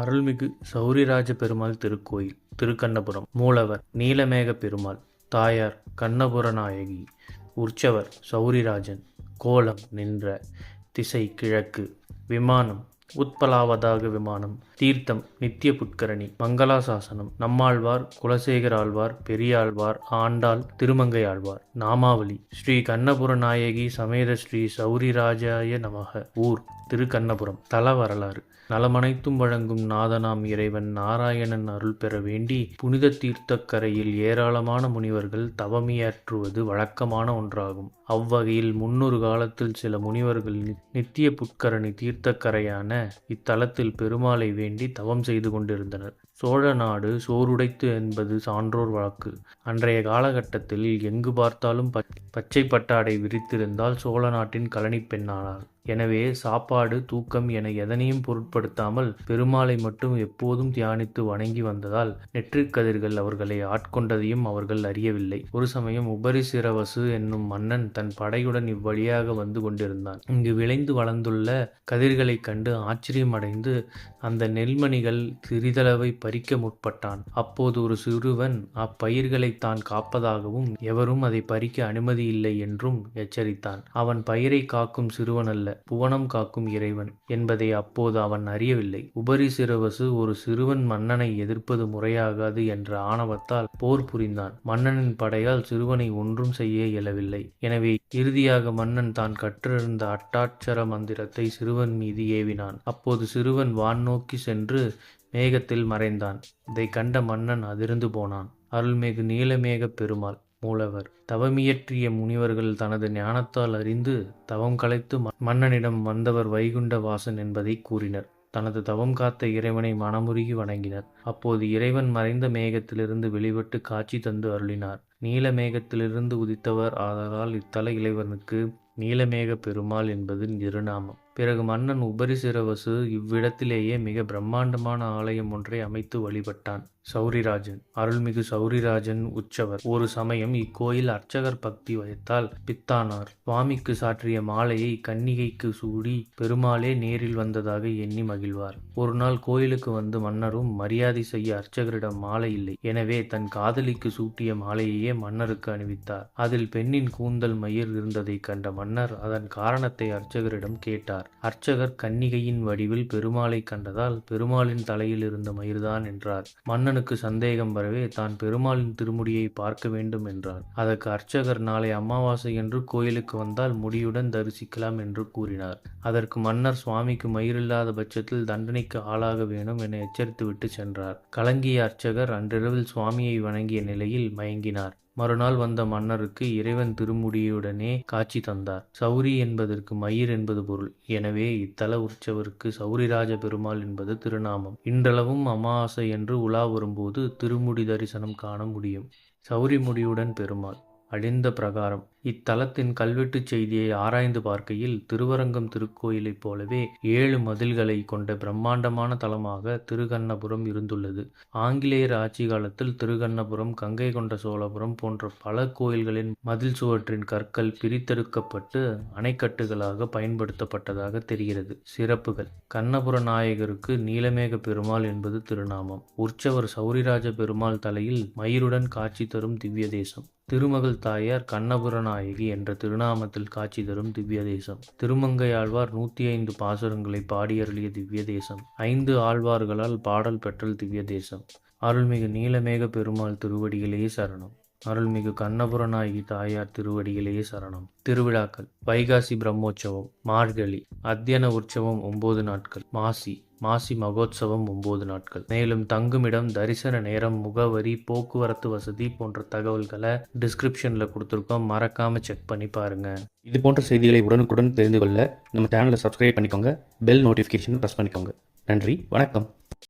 அருள்மிகு சௌரிராஜ பெருமாள் திருக்கோயில் திருக்கண்ணபுரம். மூலவர் நீலமேக பெருமாள் தாயார் கண்ணபுர நாயகி உற்சவர் சௌரிராஜன். கோலம் நின்ற திசை கிழக்கு விமானம் உத்பலாவதாக விமானம் தீர்த்தம் நித்திய புட்கரணி மங்களாசாசனம் நம்மாழ்வார் குலசேகர் ஆழ்வார் பெரியாழ்வார் ஆண்டாள் திருமங்கை ஆழ்வார் நாமாவளி. ஸ்ரீ கண்ணபுர நாயகி சமேத ஸ்ரீ சௌரிராஜாய நமக. ஊர் திருக்கண்ணபுரம் தல வரலாறு நலமனைத்தும் வழங்கும் நாதனாம் இறைவன் நாராயணன் அருள் பெற வேண்டி புனித தீர்த்தக்கரையில் ஏராளமான முனிவர்கள் தவமியாற்றுவது வழக்கமான ஒன்றாகும். அவ்வகையில் முன்னொரு காலத்தில் சில முனிவர்கள் நித்திய புட்கரணி தீர்த்தக்கரையான இத்தலத்தில் பெருமாளை வேண்டி தவம் செய்து கொண்டிருந்தனர். சோழ நாடு சோறுடைத்து என்பது சான்றோர் வழக்கு அன்றைய காலகட்டத்தில் எங்கு பார்த்தாலும் பச்- பச்சை பட்டாடை விரித்திருந்தால் சோழ நாட்டின் கழனி பெண்ணானாள். எனவே சாப்பாடு தூக்கம் என எதனையும் பொருட்படுத்தாமல் பெருமாளை மட்டும் எப்போதும் தியானித்து வணங்கி வந்ததால் நெற்றிக்கதிர்கள் அவர்களை ஆட்கொண்டதையும் அவர்கள் அறியவில்லை. ஒரு சமயம் உபரிசிரவசு என்னும் மன்னன் தன் படையுடன் இவ்வழியாக வந்து கொண்டிருந்தான். இங்கு விளைந்து வளர்ந்துள்ள கதிர்களைக் கண்டு ஆச்சரியமடைந்து அந்த நெல்மணிகள் சிறிதளவை பறிக்க முற்பட்டான். அப்போது ஒரு சிறுவன் அப்பயிர்களை தான் காப்பதாகவும் எவரும் அதை பறிக்க அனுமதி இல்லை என்றும் எச்சரித்தான். அவன் பயிரை காக்கும் சிறுவன் அல்ல புவனம் காக்கும் இறைவன் என்பதை அப்போது அவன் அறியவில்லை. உபரி சிறுவசு ஒரு சிறுவன் மன்னனை எதிர்ப்பது முறையாகாது என்ற ஆணவத்தால் போர் புரிந்தான். மன்னனின் படையால் சிறுவனை ஒன்றும் செய்ய இயலவில்லை. எனவே இறுதியாக மன்னன் தான் கற்றிருந்த அட்டாட்சர மந்திரத்தை சிறுவன் மீது ஏவினான். அப்போது சிறுவன் வான் நோக்கி சென்று மேகத்தில் மறைந்தான். இதை கண்ட மன்னன் அதிர்ந்து போனான். அருள்மிகு நீலமேக பெருமாள் மூலவர் தவமியற்றிய முனிவர்கள் தனது ஞானத்தால் அறிந்து தவம் கலைத்து மன்னனிடம் வந்தவர் வைகுண்ட வாசன் என்பதை கூறினர். தனது தவம் காத்த இறைவனை மனமுருகி வணங்கினர். அப்போது இறைவன் மறைந்த மேகத்திலிருந்து வெளிப்பட்டு காட்சி தந்து அருளினார். நீல மேகத்திலிருந்து உதித்தவர் ஆதலால் இத்தல இறைவனுக்கு நீலமேக பெருமாள் என்பது திருநாமம். பிறகு மன்னன் உபரிசிரவசு இவ்விடத்திலேயே மிக பிரம்மாண்டமான ஆலயம் ஒன்றை அமைத்து வழிபட்டான். சௌரிராஜன். அருள்மிகு சௌரிராஜன் உற்சவர். ஒரு சமயம் இக்கோயில் அர்ச்சகர் பக்தி வயத்தால் பித்தானார். சுவாமிக்கு சாற்றிய மாலையை கன்னிகைக்கு சூடி பெருமாளே நேரில் வந்ததாக எண்ணி மகிழ்வார். ஒரு நாள் கோயிலுக்கு வந்து மன்னரும் மரியாதை செய்ய அர்ச்சகரிடம் மாலை இல்லை. எனவே தன் காதலிக்கு சூட்டிய மாலையையே மன்னருக்கு அணிவித்தார். அதில் பெண்ணின் கூந்தல் மயிர் இருந்ததைக் கண்ட மன்னர் அதன் காரணத்தை அர்ச்சகரிடம் கேட்டார். அர்ச்சகர் கன்னிகையின் வடிவில் பெருமாளை கண்டதால் பெருமாளின் தலையில் இருந்த மயிர்தான் என்றார். மன்னனுக்கு சந்தேகம் வரவே தான் பெருமாளின் திருமுடியை பார்க்க வேண்டும் என்றார். அதற்கு அர்ச்சகர் நாளை அமாவாசை என்று கோயிலுக்கு வந்தால் முடியுடன் தரிசிக்கலாம் என்று கூறினார். அதற்கு மன்னர் சுவாமிக்கு மயிரில்லாத பட்சத்தில் தண்டனைக்கு ஆளாக வேணும் என எச்சரித்துவிட்டு சென்றார். கலங்கிய அர்ச்சகர் அன்றிரவில் சுவாமியை வணங்கிய நிலையில் மயங்கினார். மறுநாள் வந்த மன்னருக்கு இறைவன் திருமுடியுடனே காட்சி தந்தார். சௌரி என்பதற்கு மயிர் என்பது பொருள். எனவே இத்தல உற்சவருக்கு சௌரிராஜ பெருமாள் என்பது திருநாமம். இன்றளவும் அமாவாசை என்று உலா வரும்போது திருமுடி தரிசனம் காண முடியும். சௌரி முடியுடன் பெருமாள். அழிந்த பிரகாரம். இத்தலத்தின் கல்வெட்டுச் செய்தியை ஆராய்ந்து பார்க்கையில் திருவரங்கம் திருக்கோயிலைப் போலவே ஏழு மதில்களை கொண்ட பிரம்மாண்டமான தலமாக திருகண்ணபுரம் இருந்துள்ளது. ஆங்கிலேயர் ஆட்சி காலத்தில் திருகண்ணபுரம் கங்கை கொண்ட சோழபுரம் போன்ற பல கோயில்களின் மதில் சுவற்றின் கற்கள் பிரித்தெடுக்கப்பட்டு அணைக்கட்டுகளாக பயன்படுத்தப்பட்டதாக தெரிகிறது. சிறப்புகள். கண்ணபுர நாயகருக்கு நீலமேக பெருமாள் என்பது திருநாமம். உற்சவர் சௌரிராஜ பெருமாள் தலையில் மயிருடன் காட்சி தரும் திவ்ய தேசம் திருமகள் தாயார் கண்ணபுர நாயகி என்ற திருநாமத்தில் காட்சி தரும் திவ்ய தேசம் திருமங்கை ஆழ்வார் நூத்தி ஐந்து பாசுரங்களை பாடியருளிய திவ்ய தேசம் ஐந்து ஆழ்வார்களால் பாடல் பெற்றல் திவ்ய தேசம் அருள்மிகு நீலமேக பெருமாள் திருவடியிலேயே சரணம். அருள்மிகு கண்ணபுரநாயகி தாயார் திருவடியிலேயே சரணம். திருவிழாக்கள். வைகாசி பிரம்மோற்சவம் மார்கழி அத்தியன உற்சவம் ஒன்பது நாட்கள். மாசி. மாசி மகோத்சவம் ஒன்பது நாட்கள். மேலும் தங்குமிடம் தரிசன நேரம் முகவரி போக்குவரத்து வசதி போன்ற தகவல்களை டிஸ்கிரிப்ஷனில் கொடுத்துருக்கோம். மறக்காமல் செக் பண்ணி பாருங்கள் இது போன்ற செய்திகளை உடனுக்குடன் தெரிந்து கொள்ள நம்ம சேனலை சப்ஸ்கிரைப் பண்ணிக்கோங்க. பெல் நோட்டிஃபிகேஷன் ப்ரெஸ் பண்ணிக்கோங்க. நன்றி. வணக்கம்.